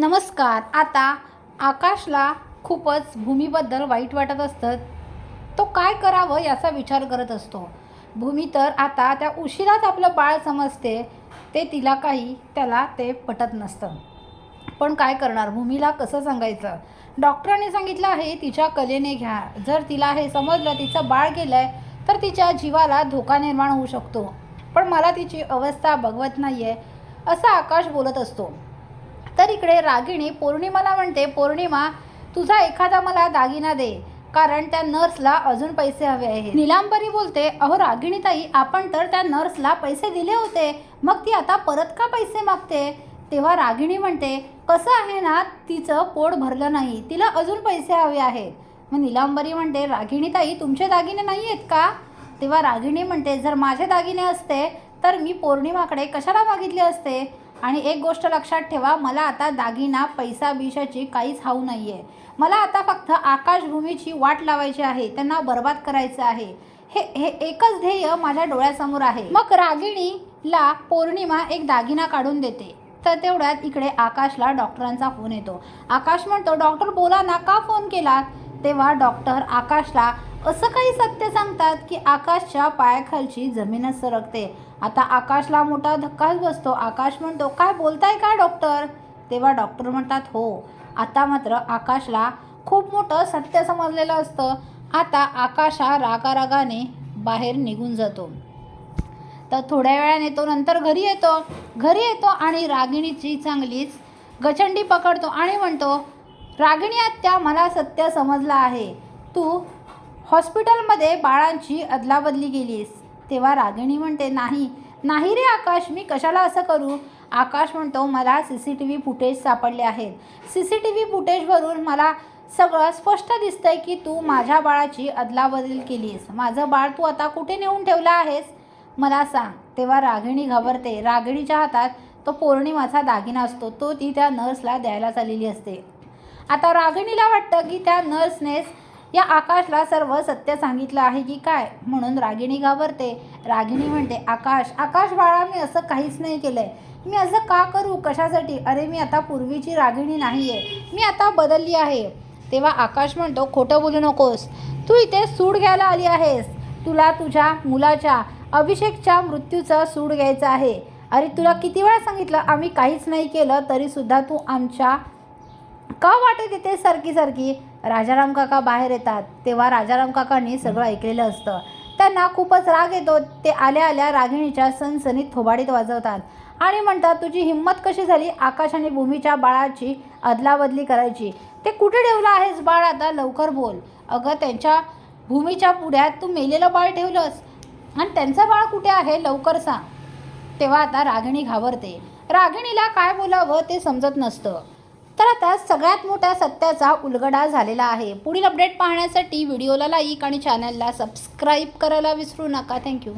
नमस्कार. आता आकाशला खूपच भूमीबद्दल वाईट वाटत असतं. तो काय करावं याचा विचार करत असतो. भूमी तर आता त्या उशिराच आपलं बाळ समजते ते तिला काही त्याला ते पटत नसतं. पण काय करणार? भूमीला कसं सांगायचं? डॉक्टरांनी सांगितलं आहे तिच्या कलेने घ्या. जर तिला हे समजलं तिचं बाळ गेलं आहे तर तिच्या जीवाला धोका निर्माण होऊ शकतो. पण मला तिची अवस्था बघवत नाही आहे असं आकाश बोलत असतो. तर इकडे रागिणी पौर्णिमाला म्हणते पौर्णिमा तुझा एखादा मला दागिना दे कारण त्या नर्सला अजून पैसे हवे आहे निलांबरी बोलते अहो रागिणीताई आपण तर त्या नर्सला पैसे दिले होते मग ती आता परत का पैसे मागते? तेव्हा रागिणी म्हणते कसं आहे ना तिचं पोट भरलं नाही तिला अजून पैसे हवे आहेत. मग निलांबरी म्हणते रागिणीताई तुमचे दागिने नाही आहेत का? तेव्हा रागिणी म्हणते जर माझे दागिने असते तर मी पौर्णिमाकडे कशाला मागितले असते? आणि एक गोष्ट लक्षात ठेवा मला आता दागिना पैसा बिशाची काहीच हाऊ नाही आहे मला आता फक्त आकाशभूमीची वाट लावायची आहे त्यांना बर्बाद करायचं आहे. हे हे एकच ध्येय माझ्या डोळ्यासमोर आहे. मग रागिणीला पौर्णिमा एक दागिना काढून देते. तर तेवढ्यात इकडे आकाशला डॉक्टरांचा फोन येतो. आकाश म्हणतो डॉक्टर बोला ना का फोन केला तेव्हा डॉक्टर आकाशला असं काही सत्य सांगतात की आकाशच्या पायाखालची जमीनच सरकते. आता आकाशला मोठा धक्काच बसतो. आकाश म्हणतो काय बोलताय का डॉक्टर? तेव्हा डॉक्टर म्हणतात हो आता मात्र आकाशला खूप मोठं सत्य समजलेलं असतं. आता आकाश हा रागारागाने बाहेर निघून जातो. तर थोड्या वेळाने तो नंतर घरी येतो. घरी येतो आणि रागिणीची चांगलीच गचंडी पकडतो आणि म्हणतो रागिणी आत्या मला सत्य समजलं आहे. तू हॉस्पिटलमध्ये बाळांची अदलाबदली केलीस. तेव्हा रागिणी म्हणते नाही नाही रे आकाश मी कशाला असं करू? आकाश म्हणतो मला C C T V footage सापडले आहेत. सी सी टी व्ही फुटेजवरून मला सगळं स्पष्ट दिसतंय की तू माझ्या बाळाची अदलाबदल केलीस. माझं बाळ तू आता कुठे नेऊन ठेवलं आहेस? मला सांग. तेव्हा रागिणी घाबरते. रागिणीच्या हातात तो पौर्णिमाचा दागिना असतो. तो ती त्या नर्सला द्यायला चाललेली असते. आता रागिणीला वाटतं की त्या नर्सनेच या आकाशला सर्व सत्य सांगितलं आहे की काय? म्हणून रागिणी घाबरते. रागिणी म्हणते आकाश आकाश बाळा मी असं काहीच नाही केलं आहे मी असं का करू? कशासाठी? अरे मी आता पूर्वीची रागिणी नाही आहे मी आता बदलली आहे. तेव्हा आकाश म्हणतो खोटं बोलू नकोस. तू इथे सूड घ्यायला आली आहेस. तुला तुझ्या मुलाच्या अभिषेकच्या मृत्यूचा सूड घ्यायचा आहे. अरे तुला किती वेळा सांगितलं आम्ही काहीच नाही केलं तरीसुद्धा तू आमच्या का वाटत येते सारखी सारखी राजाराम काका बाहेर येतात तेव्हा राजाराम काकांनी सगळं ऐकलेलं असतं. त्यांना खूपच राग येतो ते आल्या आल्या रागिणीच्या सणसणीत थोबाडीत वाजवतात आणि म्हणतात तुझी हिंमत कशी झाली? आकाश आणि भूमीच्या बाळाची अदलाबदली करायची. ते कुठे ठेवलं आहेस बाळ? आता लवकर बोल. अगं त्यांच्या भूमीच्या पुढ्यात तू मेलेलं बाळ ठेवलंस. आणि त्यांचं बाळ कुठे आहे? लवकर सांग. तेव्हा आता रागिणी घाबरते. रागिणीला काय बोलावं ते समजत नसतं. तर आता सगळ्यात मोठ्या सत्याचा उलगडा झालेला आहे. पुढील अपडेट पाहण्यासाठी व्हिडिओला लाईक आणि चॅनलला सबस्क्राईब करायला विसरू नका. थँक्यू